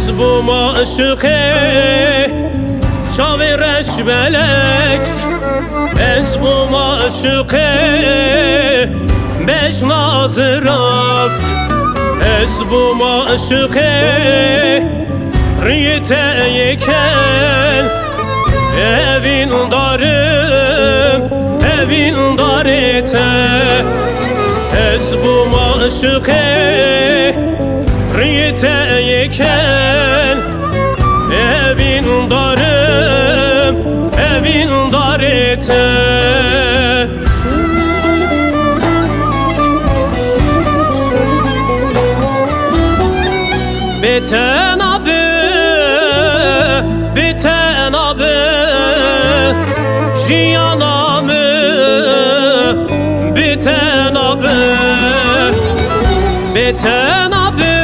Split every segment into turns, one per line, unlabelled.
Ez bu maşıke Şavireş melek Ez bu maşıke Beş nazıraf Ez bu maşıke Riyete yekel Evin darım Evin darete Ez bu Riyete yekel Evin darım Evin darete Biten abi Biten abi Jiyan abi Biten abi. Biten abi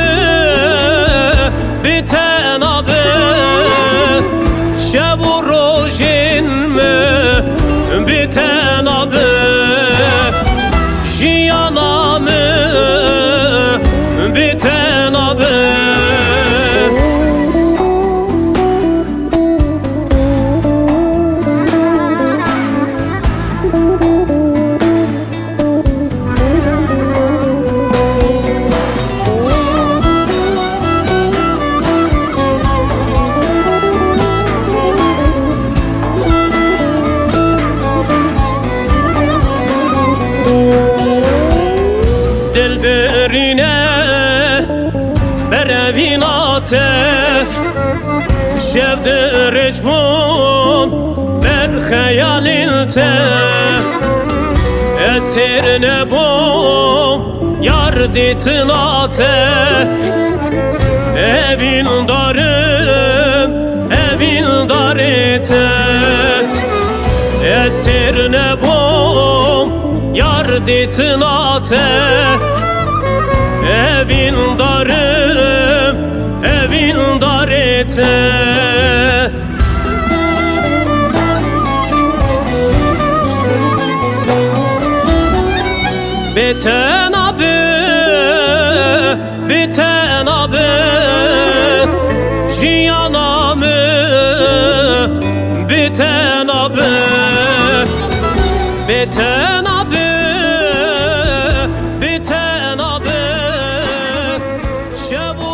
Dilberine Berevinate Şevdiricmun Ber hayalinte Estirne bom Yar ditinate Evin darım Evin darite Estirne bom Yar ditinate Evin darım Evin darite Biten abi Biten abi. Jiyan abi Biten abi. Biten shovel.